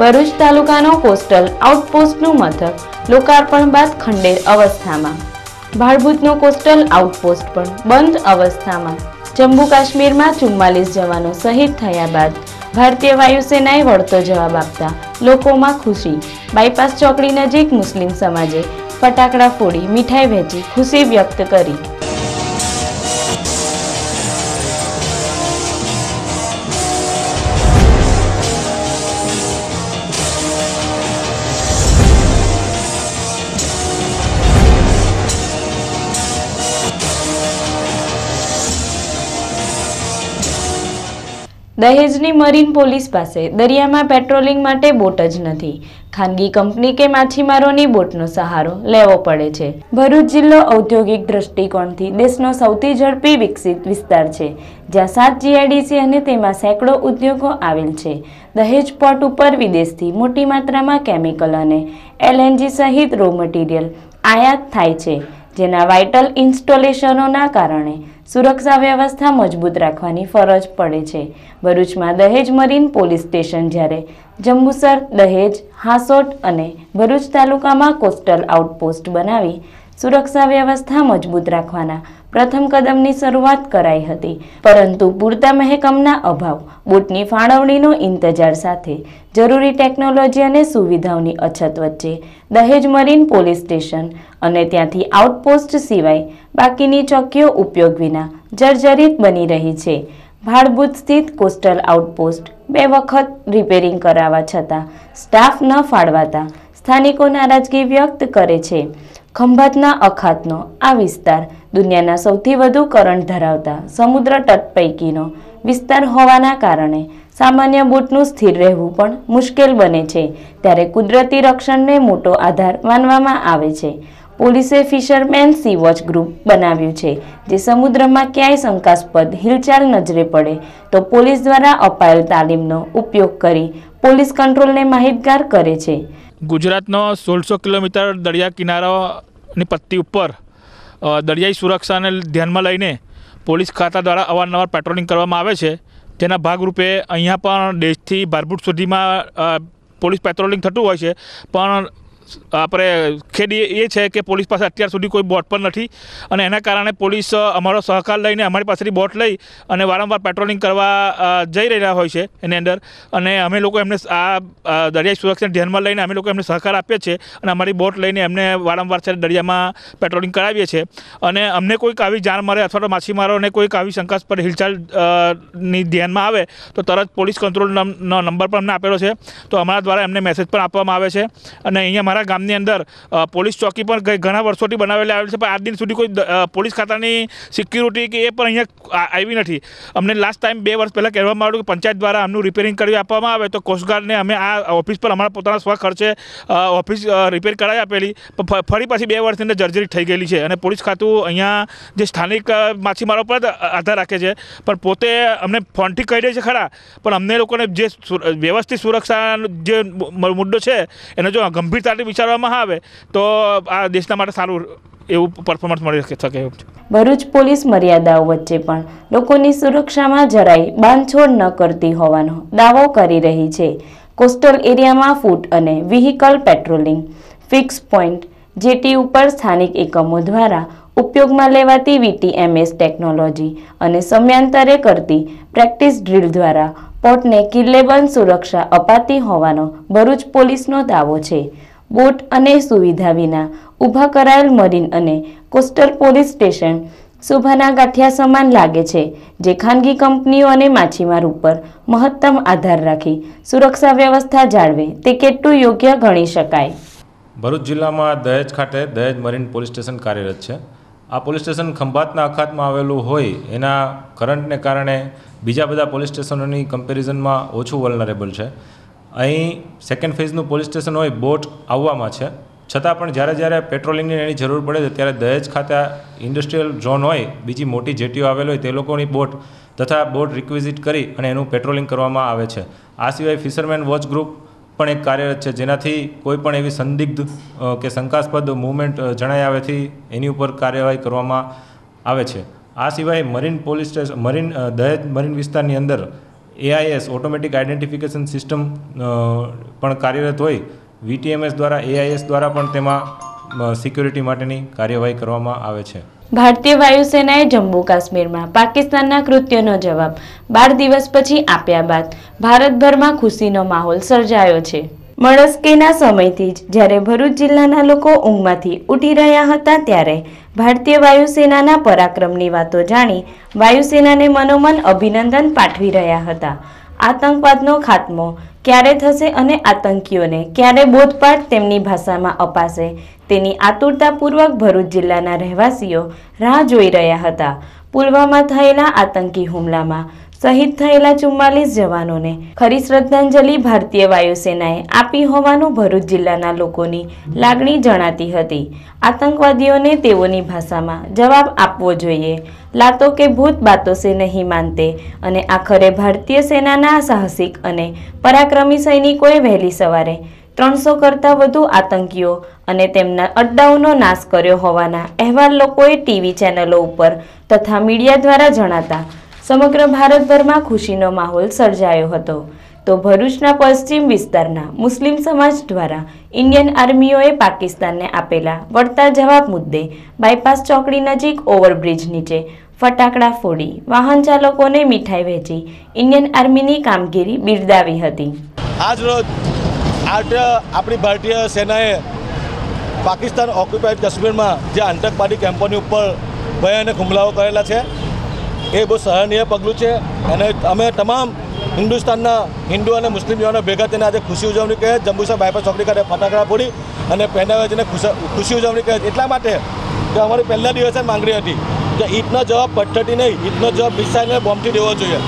Bharuch તાલુકાનો coastal આઉટપોસ્ટનું મથક, લોકાર્પણ બાદ ખંડેર અવસ્થામાં. ભાડભૂતનો કોસ્ટલ આઉટપોસ્ટ પણ બંધ અવસ્થામાં. જમ્મુ કાશ્મીરમાં ચુમ્માલીસ જવાનો શહીદ થયા બાદ ભારતીય વાયુસેનાએ વળતો જવાબ આપતા લોકોમાં ખુશી. બાયપાસ ચોકડી નજીક મુસ્લિમ સમાજે ફટાકડા ફોડી મીઠાઈ વહેંચી ખુશી વ્યક્ત કરી. દહેજની મરીન પોલીસ પાસે દરિયામાં પેટ્રોલિંગ માટે બોટ જ નથી. ખાનગી કંપની કે માછીમારોની બોટનો સહારો લેવો પડે છે. ભરૂચ જિલ્લો ઔદ્યોગિક દ્રષ્ટિકોણથી દેશનો સૌથી ઝડપી વિકસિત વિસ્તાર છે, જ્યાં સાત જીઆઈડીસી અને તેમાં સેંકડો ઉદ્યોગો આવેલ છે. દહેજ પોર્ટ ઉપર વિદેશથી મોટી માત્રામાં કેમિકલ અને એલએનજી સહિત રો મટીરિયલ આયાત થાય છે, જેના વાઇટલ ઇન્સ્ટોલેશનોના કારણે સુરક્ષા વ્યવસ્થા મજબૂત રાખવાની ફરજ પડે છે. ભરૂચમાં દહેજ મરીન પોલીસ સ્ટેશન જ્યારે જંબુસર, દહેજ, હાસોટ અને ભરૂચ તાલુકામાં કોસ્ટલ આઉટપોસ્ટ બનાવી સુરક્ષા વ્યવસ્થા મજબૂત રાખવાના પ્રથમ કદમની શરૂઆત કરાઈ હતી. પરંતુ પૂરતા મહેકમના અભાવ, બોટની ફાળવણીનો ઇંતજાર સાથે જરૂરી ટેકનોલોજી અને સુવિધાઓની અછત વચ્ચે દહેજ મરીન પોલીસ સ્ટેશન અને ત્યાંથી આઉટપોસ્ટ સિવાય બાકીની ચોકીઓ ઉપયોગ વિના જર્જરિત બની રહી છે. ભાડભૂત સ્થિત કોસ્ટલ આઉટપોસ્ટ બે વખત રિપેરિંગ કરાવવા છતાં સ્ટાફ ન ફાળવાતા સ્થાનિકો નારાજગી વ્યક્ત કરે છે. ખંભાતના અખાતનો આ વિસ્તાર દુનિયાના સૌથી વધુ કરંટ ધરાવતા સમુદ્ર તટ પૈકીનો વિસ્તાર હોવાના કારણે સામાન્ય બોટનું સ્થિર રહેવું પણ મુશ્કેલ બને છે. ત્યારે કુદરતી રક્ષણને મોટો આધાર માનવામાં આવે છે. પોલીસે ફિશરમેન સી વોચ ગ્રુપ બનાવ્યું છે, જે સમુદ્રમાં ક્યાંય શંકાસ્પદ હિલચાલ નજરે પડે તો પોલીસ દ્વારા અપાયેલ તાલીમનો ઉપયોગ કરી પોલીસ કંટ્રોલને માહિતગાર કરે છે. ગુજરાતનો સોળસો કિલોમીટર દરિયા કિનારાની પટ્ટી ઉપર દરિયાઈ સુરક્ષાને ધ્યાનમાં લઈને પોલીસ ખાતા દ્વારા અવારનવાર પેટ્રોલિંગ કરવામાં આવે છે. તેના ભાગરૂપે અહીંયા પણ દેશથી ભારભૂટ સુધીમાં પોલીસ પેટ્રોલિંગ થતું હોય છે. પણ આપણે ખેદ એ છે કે પોલીસ પાસે અત્યાર સુધી કોઈ બોટ પણ નથી અને એના કારણે પોલીસ અમારો સહકાર લઈને અમારી પાસેથી બોટ લઈ અને વારંવાર પેટ્રોલિંગ કરવા જઈ રહ્યા હોય છે એની અંદર. અને અમે લોકો એમને આ દરિયાઈ સુરક્ષાને ધ્યાનમાં લઈને અમે લોકો એમને સહકાર આપીએ છીએ અને અમારી બોટ લઈને એમને વારંવાર છે દરિયામાં પેટ્રોલિંગ કરાવીએ છીએ. અને અમને કોઈક આવી જાણ મળે અથવા તો માછીમારોને કોઈક આવી શંકાસ્પદ હિલચાલની ધ્યાનમાં આવે તો તરત પોલીસ કંટ્રોલ નમ- નંબર પણ અમને આપેલો છે. તો અમારા દ્વારા એમને મેસેજ પણ આપવામાં આવે છે. અને અહીંયા મારા ગામની અંદર પોલીસ ચોકી પણ ઘણા વર્ષોથી બનાવેલી આવેલી છે, પણ આજ દિન સુધી કોઈ પોલીસ ખાતાની સિક્યુરિટી કે એ પણ અહીંયા આવી નથી. અમને લાસ્ટ ટાઈમ બે વર્ષ પહેલાં કહેવામાં આવ્યું કે પંચાયત દ્વારા આમનું રિપેરિંગ કરી આપવામાં આવે તો કોસ્ટગાર્ડને અમે આ ઓફિસ પર અમારા પોતાના સ્વ ખર્ચે ઓફિસ રિપેર કરાવી આપેલી. પણ ફરી પાછી બે વર્ષની અંદર જર્જરિત થઈ ગયેલી છે અને પોલીસ ખાતું અહીંયા જે સ્થાનિક માછીમારો પર આધાર રાખે છે. પણ પોતે અમને ફોનથી કહી દે છે ખરા, પણ અમને લોકોને જે વ્યવસ્થિત સુરક્ષા જે મુદ્દો છે, એને જો ગંભીરતાથી વિચારવામાં આવે, તો આ દેશના માટે સારું એવું પરફોર્મન્સ મળી શકે એવું. છે ભરૂચ પોલીસ મર્યાદાઓ વચ્ચે પણ લોકોની સુરક્ષામાં જરાય બાંધછોડ ન કરતી હોવાનો દાવો કરી રહી છે. કોસ્ટલ એરિયામાં ફૂટ અને vehicle patrolling fix point jetty ઉપર સ્થાનિક એકમો દ્વારા ઉપયોગમાં લેવાતી વીટીએમએસ ટેકનોલોજી અને સમયાંતરે કરતી પ્રેક્ટિસ ડ્રીલ દ્વારા પોર્ટને કિલ્લેબંધ સુરક્ષા અપાતી હોવાનો ભરૂચ પોલીસનો દાવો છે. બોટ અને સુવિધા વિના ઊભા કરાયેલ મરીન અને કોસ્ટલ પોલીસ સ્ટેશન શોભાના ગાંઠિયા સમાન લાગે છે, જે ખાનગી કંપનીઓ અને માછીમાર ઉપર મહત્તમ આધાર રાખી સુરક્ષા વ્યવસ્થા જાળવે તે કેટલું યોગ્ય ગણી શકાય. ભરૂચ જિલ્લામાં દહેજ ખાતે દહેજ મરીન પોલીસ સ્ટેશન કાર્યરત છે. આ પોલીસ સ્ટેશન ખંભાતના અખાતમાં આવેલું હોય એના કરંટને કારણે બીજા બધા પોલીસ સ્ટેશનોની કમ્પેરિઝનમાં ઓછું વલનરેબલ છે. અહીં સેકન્ડ ફેઝનું પોલીસ સ્ટેશન હોય બોટ આવવામાં છે. છતાં પણ જ્યારે જ્યારે પેટ્રોલિંગની એની જરૂર પડે છે, ત્યારે દહેજ ખાતે ઇન્ડસ્ટ્રીયલ ઝોન હોય, બીજી મોટી જેટીઓ આવેલ હોય, તે લોકોની બોટ તથા બોટ રિક્વિઝિટ કરી અને એનું પેટ્રોલિંગ કરવામાં આવે છે. આ સિવાય ફિશરમેન વોચ ગ્રુપ પણ એક કાર્યરત છે, જેનાથી કોઈ પણ એવી સંદિગ્ધ કે શંકાસ્પદ મૂવમેન્ટ જણાઈ આવેથી એની ઉપર કાર્યવાહી કરવામાં આવે છે. આ સિવાય marine police station marine Dahej marine વિસ્તારની અંદર એઆઈએસ ઓટોમેટિક આઇડેન્ટિફિકેશન સિસ્ટમ પણ કાર્યરત હોય વીટીએમએસ દ્વારા એઆઈએસ દ્વારા પણ તેમાં સિક્યુરિટી માટેની કાર્યવાહી કરવામાં આવે છે. ભારતીય વાયુસેનાએ જમ્મુ કાશ્મીરમાં પાકિસ્તાનના કૃત્યનો જવાબ બાર દિવસ પછી આપ્યા બાદ ભારતભરમાં ખુશીનો માહોલ સર્જાયો છે. મળસ્કેના સમયથી જ જ્યારે ભરૂચ જિલ્લાના લોકો ઊંઘમાંથી ઉઠી રહ્યા હતા ત્યારે ભારતીય વાયુસેનાના પરાક્રમની વાતો જાણી વાયુસેનાને મનોમન અભિનંદન પાઠવી રહ્યા હતા. આતંકવાદનો ખાત્મો ક્યારે થશે અને આતંકીઓને ક્યારે બોધપાઠ તેમની ભાષામાં અપાશે તેની આતુરતાપૂર્વક ભરૂચ જિલ્લાના રહેવાસીઓ રાહ જોઈ રહ્યા હતા. પુલવામા થયેલા આતંકી હુમલામાં શહીદ થયેલા ચુમ્માલીસ જવાનોને ખરી શ્રદ્ધાંજલિ ભારતીય વાયુસેનાએ આપી હોવાનું ભરૂચ જિલ્લાના લોકોની લાગણી જણાતી હતી. આતંકવાદીઓને તેઓની ભાષામાં જવાબ આપવો જોઈએ. લાતો કે ભૂત બાતો સે નહીં માનતે અને આખરે ભારતીય સેનાના સાહસિક અને પરાક્રમી સૈનિકોએ વહેલી સવારે ત્રણસો કરતાં વધુ આતંકીઓ અને તેમના અડ્ડાઓનો નાશ કર્યો હોવાના અહેવાલ લોકોએ ટીવી ચેનલો ઉપર તથા મીડિયા દ્વારા જણાતા સમગ્ર ભારતભરમાં ખુશીનો માહોલ સર્જાયો હતો. તો ભરૂચના પશ્ચિમ વિસ્તારના મુસ્લિમ સમાજ દ્વારા ઇન્ડિયન આર્મીઓએ પાકિસ્તાનને આપેલા વળતા જવાબ મુદ્દે બાયપાસ ચોકડી નજીક ઓવરબ્રિજ નીચે ફટાકડા ફોડી વાહન ચાલકોને મીઠાઈ વહેંચી ઇન્ડિયન આર્મીની કામગીરી બિરદાવી હતી. આજ રોજ આજે આપણી ભારતીય સેનાએ પાકિસ્તાન ઓક્યુપાઈડ કાશ્મીરમાં જે આતંકવાદી કેમ્પોની ઉપર ભયાનક હુમલાઓ કરેલા છે. એ બહુ સરાહનીય પગલું છે. અને અમે તમામ હિન્દુસ્તાનના હિન્દુ અને મુસ્લિમ યુવાનો ભેગા થઈને આજે ખુશી ઉજવણી કહે જંબુસર બાયપાસ ચોકડી ખાતે ફટાકડા ફોડી અને પહેરાવે ખુશી ઉજવણી કહે એટલા માટે કે અમારી પહેલા દિવસે માંગણી હતી કે ઈદનો જવાબ પથ્થરથી નહીં, ઈદનો જવાબ મિસાઇલને બોમ્બથી દેવો જોઈએ.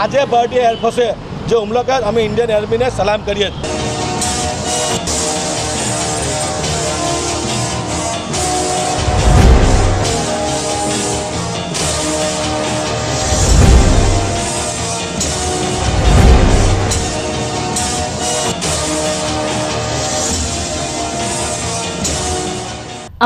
આજે ભારતીય એરફોર્સે જે હુમલો કર્યો, અમે ઇન્ડિયન આર્મીને સલામ કરીએ છીએ.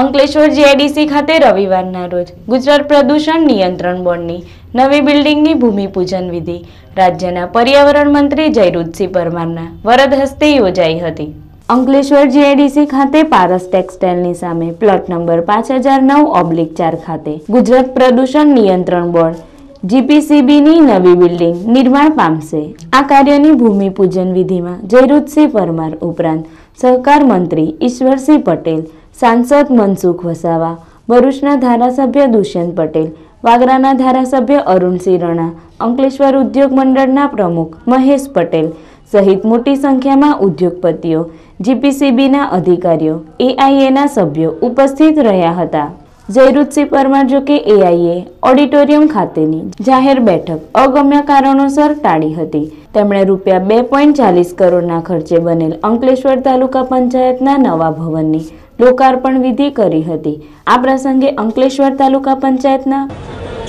અંકલેશ્વર જીઆઈડીસી ખાતે રવિવારના રોજ ગુજરાત પ્રદૂષણ નિયંત્રણ બોર્ડની નવી બિલ્ડિંગની ભૂમિપૂજન વિધિ. રાજ્યના પર્યાવરણ મંત્રી જયરુદસિંહ પરમારના વરદ હસ્તે યોજાઈ હતી. અંકલેશ્વર જીઆઈડીસી ખાતે પારસ ટેક્સટાઇલની સામે પ્લોટ નંબર પાંચ હજાર નવ ઓબ્લિક ચાર ખાતે ગુજરાત પ્રદૂષણ નિયંત્રણ બોર્ડ જીપીસીબીની નવી બિલ્ડિંગ નિર્માણ પામશે. આ કાર્યની ભૂમિપૂજન વિધિમાં જયરુદસિંહ પરમાર ઉપરાંત સહકાર મંત્રી ઈશ્વરસિંહ પટેલ સાંસદ મનસુખ વસાવા, ભરૂચના ધારાસભ્ય દુષ્યંત પટેલ, વાગરાના ધારાસભ્ય અરુણસિંહ રણા, અંકલેશ્વર ઉદ્યોગ મંડળના પ્રમુખ મહેશ પટેલ સહિત મોટી સંખ્યામાં ઉદ્યોગપતિઓ, જીપીસીબીના અધિકારીઓ, એઆઈએના સભ્યો ઉપસ્થિત રહ્યા હતા. જયરુદસિંહ પરમાર જો કે એઆઈએ ઓડિટોરિયમ ખાતેની જાહેર બેઠક અગમ્ય કારણોસર ટાળી હતી. તેમણે રૂપિયા બે પોઈન્ટ ચાલીસ કરોડના ખર્ચે બનેલ અંકલેશ્વર તાલુકા પંચાયતના નવા ભવનની લોકાર્પણ વિધિ કરી હતી. આ પ્રસંગે અંકલેશ્વર તાલુકા પંચાયતના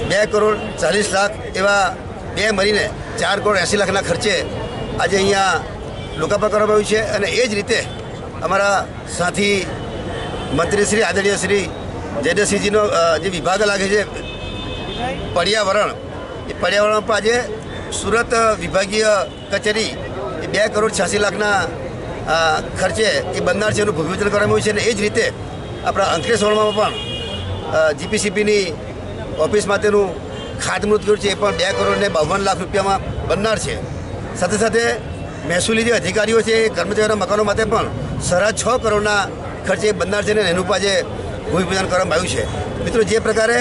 બે કરોડ ચાલીસ લાખ એવા બે મળીને ચાર કરોડ એંસી લાખના ખર્ચે આજે અહીંયા લોકાર્પણ કરવામાં આવ્યું છે અને એ જ રીતે અમારા સાથી મંત્રી શ્રી, આદરણીય શ્રી જયદેવસિંહજીનો જે વિભાગ લાગે છે, પર્યાવરણ, એ પર્યાવરણ પર આજે સુરત વિભાગીય કચેરી એ બે કરોડ છ્યાસી લાખના ખર્ચે એ બંધાર છે એનું ભૂમિપૂજન કરવામાં આવ્યું છે અને એ જ રીતે આપણા અંકલેશ્વરમાં પણ જીપીસીપીની ઓફિસ માટેનું ખાતમુહૂર્ત કર્યું છે. એ પણ બે કરોડ ને બાવન લાખ રૂપિયામાં બનનાર છે. સાથે સાથે મહેસૂલી જે અધિકારીઓ છે, એ કર્મચારીઓના મકાનો માટે પણ સાડા છ કરોડના ખર્ચે બનનાર છે ને એનું પણ ભૂમિપૂજન કરવામાં આવ્યું છે. મિત્રો, જે પ્રકારે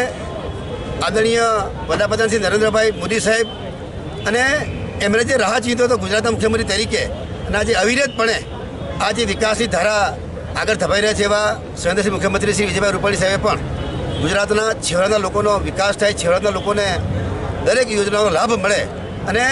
આદરણીય વડાપ્રધાન શ્રી નરેન્દ્રભાઈ મોદી સાહેબ અને એમણે જે રાહ ચીધો હતો ગુજરાતના મુખ્યમંત્રી તરીકે અને જે અવિરતપણે આ જે વિકાસની ધારા આગળ ધપાઈ રહ્યા છે એવા સંવેદનશીલ મુખ્યમંત્રી શ્રી વિજયભાઈ રૂપાણી સાહેબે પણ ગુજરાતના છેવાડાના લોકોનો વિકાસ થાય, છેવાડાના લોકોને દરેક યોજનાનો લાભ મળે અને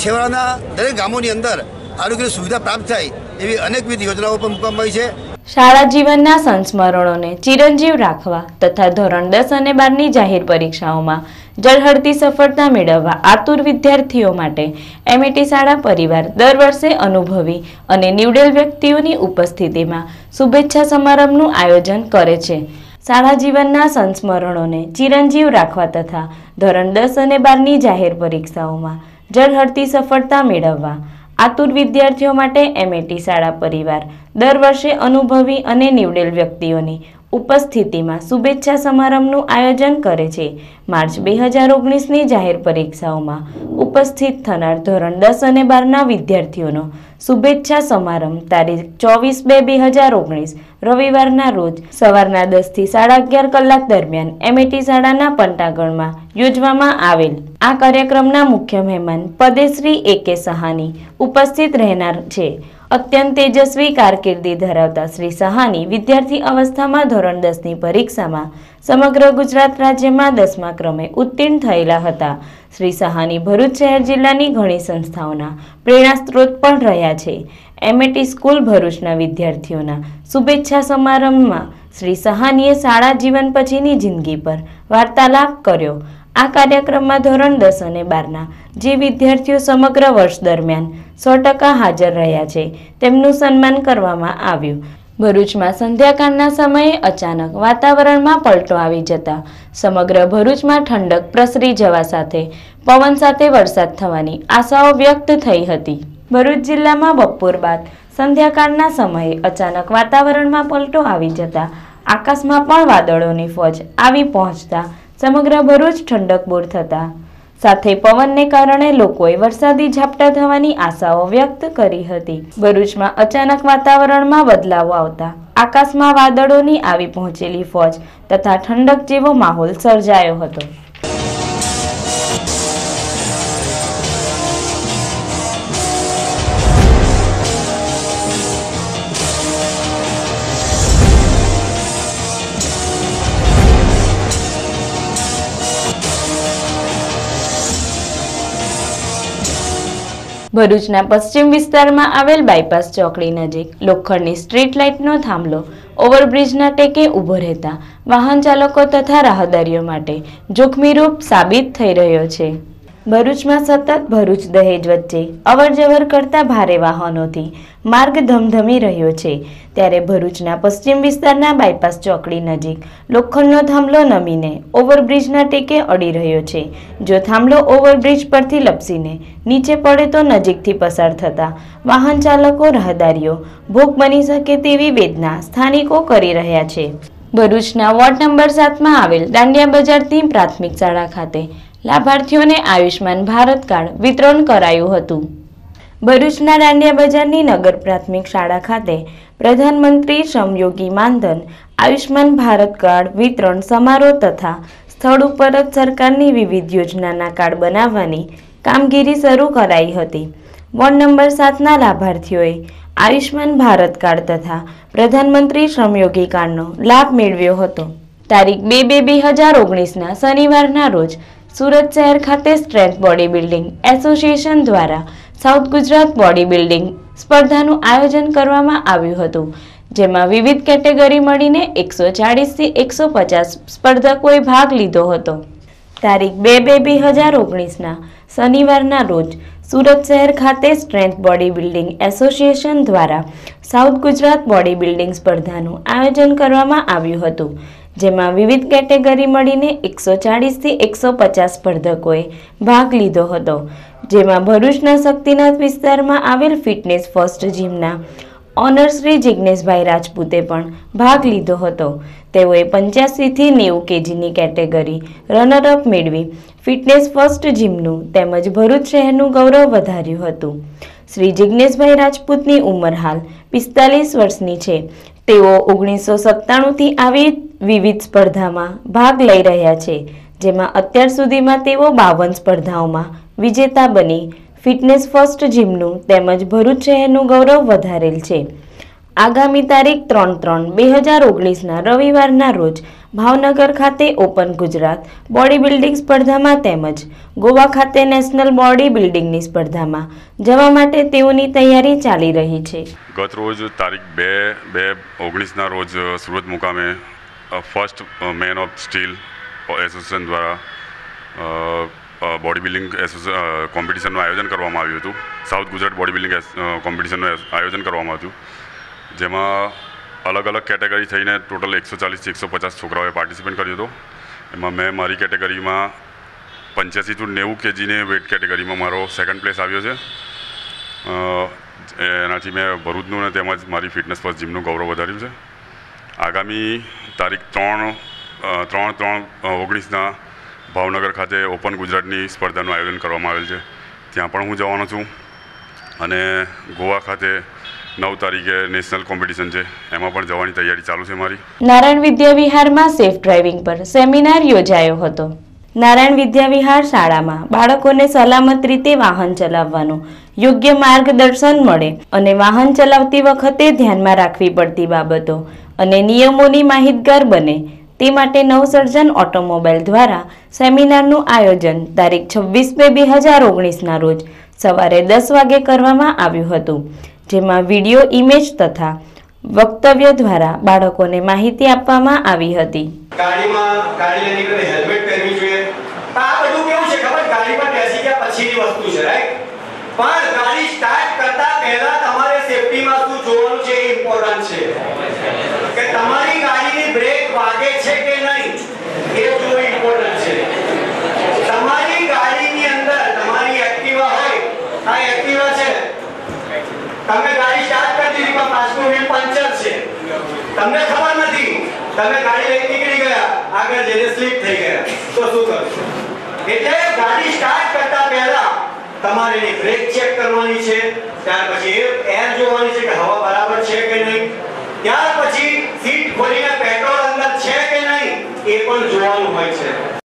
છેવાડાના દરેક ગામોની અંદર આરોગ્યની સુવિધા પ્રાપ્ત થાય એવી અનેકવિધ યોજનાઓ પણ મૂકવામાં આવી છે. શાળા જીવનના સંસ્મરણોને ચિરંજીવ રાખવા તથા ધોરણ દસ અને બારની જાહેર પરીક્ષાઓમાં જળહળતી સફળતા મેળવવા આતુર વિદ્યાર્થીઓ માટે એમએટી શાળા પરિવાર દર વર્ષે અનુભવી અને નિવડેલ વ્યક્તિઓની ઉપસ્થિતિમાં શુભેચ્છા સમારંભનું આયોજન કરે છે. શાળા જીવનના સંસ્મરણોને ચિરંજીવ રાખવા તથા ધોરણ દસ અને બારની જાહેર પરીક્ષાઓમાં જળહળતી સફળતા મેળવવા આતુર વિદ્યાર્થીઓ માટે એમએટી શાળા પરિવાર દર વર્ષે અનુભવી અને નીવડેલ વ્યક્તિઓની ઉપસ્થિતિમાં શુભેચ્છા સમારંભનું આયોજન કરે છે. માર્ચ બે હજાર ઓગણીસની જાહેર પરીક્ષાઓમાં ઉપસ્થિત થનાર ધોરણ દસ અને બારના વિદ્યાર્થીઓનો શુભેચ્છા સમારંભ તારીખ ચોવીસ બે બે હજાર ઓગણીસ, રવિવારના રોજ સવારના દસથી સાડા અગિયાર કલાક દરમિયાન એમએટી શાળાના પંટાગણમાં યોજવામાં આવેલ. આ કાર્યક્રમના મુખ્ય મહેમાન પદેશ્રી એ કે સહાની ઉપસ્થિત રહેનાર છે. અત્યંત તેજસ્વી કારકિર્દી ધરાવતા શ્રી સહાની વિદ્યાર્થી અવસ્થામાં ધોરણ દસની પરીક્ષામાં સમગ્ર ગુજરાત રાજ્યમાં દસમા ક્રમે ઉત્તીર્ણ થયેલા હતા. શ્રી સહાની ભરૂચ શહેર જિલ્લાની ઘણી સંસ્થાઓના પ્રેરણા સ્ત્રોત પણ રહ્યા છે. એમએટી સ્કૂલ ભરૂચના વિદ્યાર્થીઓના શુભેચ્છા સમારંભમાં શ્રી સહાનીએ શાળા જીવન પછીની જિંદગી પર વાર્તાલાપ કર્યો. આ કાર્યક્રમમાં ધોરણ દસ અને બારના જે વિદ્યાર્થીઓ સમગ્ર વર્ષ દરમિયાન સો ટકા હાજર રહ્યા છે, તેમનું સન્માન કરવામાં આવ્યું. ભરૂચમાં સંધ્યાકાળના સમયે અચાનક વાતાવરણમાં પલટો આવી જતા સમગ્ર ભરૂચમાં ઠંડક પ્રસરી જવા સાથે પવન સાથે વરસાદ થવાની આશાઓ વ્યક્ત થઈ હતી. ભરૂચ જિલ્લામાં બપોર બાદ સંધ્યાકાળના સમયે અચાનક વાતાવરણમાં પલટો આવી જતા આકાશમાં પણ વાદળોની ફોજ આવી પહોંચતા સમગ્ર ભરૂચ ઠંડકબોર થતા. સાથે પવનને કારણે લોકોએ વરસાદી ઝાપટા થવાની આશાઓ વ્યક્ત કરી હતી. ભરૂચમાં અચાનક વાતાવરણમાં બદલાવ આવતા. આકાશમાં વાદળોની આવી પહોંચેલી ફોજ તથા ઠંડક જેવો માહોલ સર્જાયો હતો. ભરૂચના પશ્ચિમ વિસ્તારમાં આવેલ બાયપાસ ચોકડી નજીક લોખંડની સ્ટ્રીટ લાઇટનો થાંભલો ઓવરબ્રિજના ટેકે ઊભો રહેતા વાહન ચાલકો તથા રાહદારીઓ માટે જોખમીરૂપ સાબિત થઈ રહ્યો છે. ભરૂચમાં સતત ભરૂચ દહેજ વચ્ચે અવરજવર કરતા ભારે વાહનોથી માર્ગ ધમધમી રહ્યો છે. ત્યારે ભરૂચના પશ્ચિમ વિસ્તારના બાયપાસ ચોકડી નજીક લોખંડનો થાંભલો નમીને ઓવરબ્રિજના ટેકે અડી રહ્યો છે. જો થાંભલો ઓવરબ્રિજ પરથી લપસીને નીચે પડે તો નજીકથી પસાર થતા વાહન ચાલકો રાહદારીઓ ભોગ બની શકે તેવી વેદના સ્થાનિકો કરી રહ્યા છે. ભરૂચના વોર્ડ નંબર સાતમાં આવેલ દાંડિયા બજારથી પ્રાથમિક શાળા ખાતે લાભાર્થીઓને આયુષ્માન ભારત કાર્ડ વિતરણ કરાયું હતું. ભરૂચના દાંડિયા બજારની નગર પ્રાથમિક શાળા ખાતે પ્રધાનમંત્રી શ્રમયોગી માનધન આયુષ્માન ભારત કાર્ડ વિતરણ સમારોહ તથા સ્થળ ઉપર જ સરકારની વિવિધ યોજનાના કાર્ડ બનાવવાની કામગીરી શરૂ કરાઈ હતી. વોર્ડ નંબર સાતના લાભાર્થીઓએ આયુષ્માન ભારત કાર્ડ તથા પ્રધાનમંત્રી શ્રમયોગી કાર્ડનો લાભ મેળવ્યો હતો. તારીખ બે બે બે હજાર ઓગણીસના શનિવારના રોજ સુરત શહેર ખાતે સ્ટ્રેન્થ બોડી બિલ્ડિંગ એસોસિએશન દ્વારા સાઉથ ગુજરાત બોડી બિલ્ડિંગ સ્પર્ધાનું આયોજન કરવામાં આવ્યું હતું, જેમાં વિવિધ કેટેગરી મળીને એકસો ચાળીસથી એકસો પચાસ સ્પર્ધકોએ ભાગ લીધો હતો. તારીખ બે બે બે હજાર ઓગણીસના શનિવારના રોજ સુરત શહેર ખાતે સ્ટ્રેન્થ બોડી બિલ્ડિંગ એસોસિએશન દ્વારા સાઉથ ગુજરાત બોડી બિલ્ડિંગ સ્પર્ધાનું આયોજન કરવામાં આવ્યું હતું જેમાં વિવિધ કેટેગરી મળીને એકસો ચાળીસથી એકસો પચાસ સ્પર્ધકોએ ભાગ લીધો હતો, જેમાં ભરૂચના શક્તિનાથ વિસ્તારમાં આવેલ ફિટનેસ ફર્સ્ટ જીમના ઓનર શ્રી જિજ્ઞેશભાઈ રાજપૂતે પણ ભાગ લીધો હતો. તેઓએ પંચ્યાસીથી નેવું કેજીની કેટેગરી રનરઅપ મેળવી ફિટનેસ ફર્સ્ટ જીમનું તેમજ ભરૂચ શહેરનું ગૌરવ વધાર્યું હતું. શ્રી જિજ્ઞેશભાઈ રાજપૂતની ઉંમર હાલ પિસ્તાલીસ વર્ષની છે. તેઓ ઓગણીસો સત્તાણુંથી આવી વિવિધ સ્પર્ધામાં ભાગ લઈ રહ્યા છે, જેમાં અત્યાર સુધીમાં તેઓ બાવન સ્પર્ધાઓમાં વિજેતા બની. ફિટનેસ ફર્સ્ટ જીમનું તેમજ ભરૂચ શહેરનું ગૌરવ વધારેલ છે. આગામી તારીખ ત્રણ ત્રણ બે હજાર ઓગણીસના રવિવારના રોજ ભાવનગર ખાતે ઓપન ગુજરાત બોડી બિલ્ડિંગ સ્પર્ધામાં તેમજ ગોવા ખાતે નેશનલ બોડી બિલ્ડિંગની સ્પર્ધામાં જવા માટે તેઓની તૈયારી ચાલી રહી છે. ગત રોજ તારીખ બે બે ઓગણીસના રોજ સુરત મુકામે first man of steel association દ્વારા બોડી બિલ્ડિંગ કોમ્પિટિશનનું આયોજન કરવામાં આવ્યું હતું. સાઉથ ગુજરાત બોડી બિલ્ડિંગ કોમ્પિટિશનનું આયોજન કરવામાં હતું. જેમાં અલગ અલગ કેટેગરી થઈને ટોટલ એકસો ચાલીસથી એકસો પચાસ છોકરાઓએ પાર્ટિસિપેટ કર્યું હતું. એમાં મેં મારી કેટેગરીમાં પંચ્યાસી ટુ નેવું કેજીની વેટ કેટેગરીમાં મારો સેકન્ડ પ્લેસ આવ્યો છે. એનાથી મેં ભરૂચનું ને તેમજ મારી ફિટનેસ પર જીમનું ગૌરવ વધાર્યું છે. આગામી તારીખ ત્રણ ત્રણ ત્રણ ઓગણીસના ભાવનગર ખાતે ઓપન ગુજરાતની સ્પર્ધાનું આયોજન કરવામાં આવેલ છે. ત્યાં પણ હું જવાનો છું અને ગોવા ખાતે નવ તારીખે નેશનલ કોમ્પિટિશન છે. એમાં પણ જવાની તૈયારી ચાલુ છે મારી. નારાયણ વિદ્યાવિહારમાં સેફ ડ્રાઇવિંગ પર સેમિનાર યોજાયો હતો. નારાયણ વિદ્યાવિહાર શાળામાં બાળકોને સલામત રીતે વાહન ચલાવવાનું યોગ્ય માર્ગદર્શન મળે અને વાહન ચલાવતી વખતે ધ્યાનમાં રાખવી પડતી બાબતો અને નિયમોની માહિતગાર બને તે માટે નવસર્જન ઓટોમોબાઈલ દ્વારા સેમિનારનું આયોજન તારીખ છવ્વીસ બે બે હજાર ઓગણીસના રોજ સવારે દસ વાગે કરવામાં આવ્યું હતું, જેમાં વીડિયો ઇમેજ તથા વક્તવ્ય દ્વારા બાળકોને માહિતી આપવામાં આવી હતી. ગાડીમાં ગાડી હેલ્મેટ પહેરવું જોઈએ પણ આ બધું કેવું છે ખબર ગાડી પર બેસી ગયા પછીની વસ્તુ છે રાઈટ પણ ગાડી સ્ટાર્ટ કરતા પહેલા તમારે સેફટીમાં શું જોવાનું છે એ ઇમ્પોર્ટન્ટ છે કે તમારી ગાડીની બ્રેક વાગે છે કે નહીં, એ જોવું ઇમ્પોર્ટન્ટ છે. તમારી ગાડીની અંદર, તમારી એક્ટિવા હોય, આ એક્ટિવા છે. તમે ગાડી સ્ટાર્ટ કરી દીધી, પણ પાછળનું વ્હીલ પંચર છે. તમને ખબર નથી, તમે ગાડી લઈ નીકળી ગયા, આગળ જઈને સ્લીપ થઈ ગયા. તો શું કરશો? એટલે ગાડી સ્ટાર્ટ કરતા પહેલા તમારે એની બ્રેક ચેક કરવાની છે, ત્યાર પછી એર જોવાની છે કે હવા બરાબર છે કે નહીં. ત્યાર પછી સીટ ખોલીને પેટ્રોલ એ પણ જોવાનું હોય છે.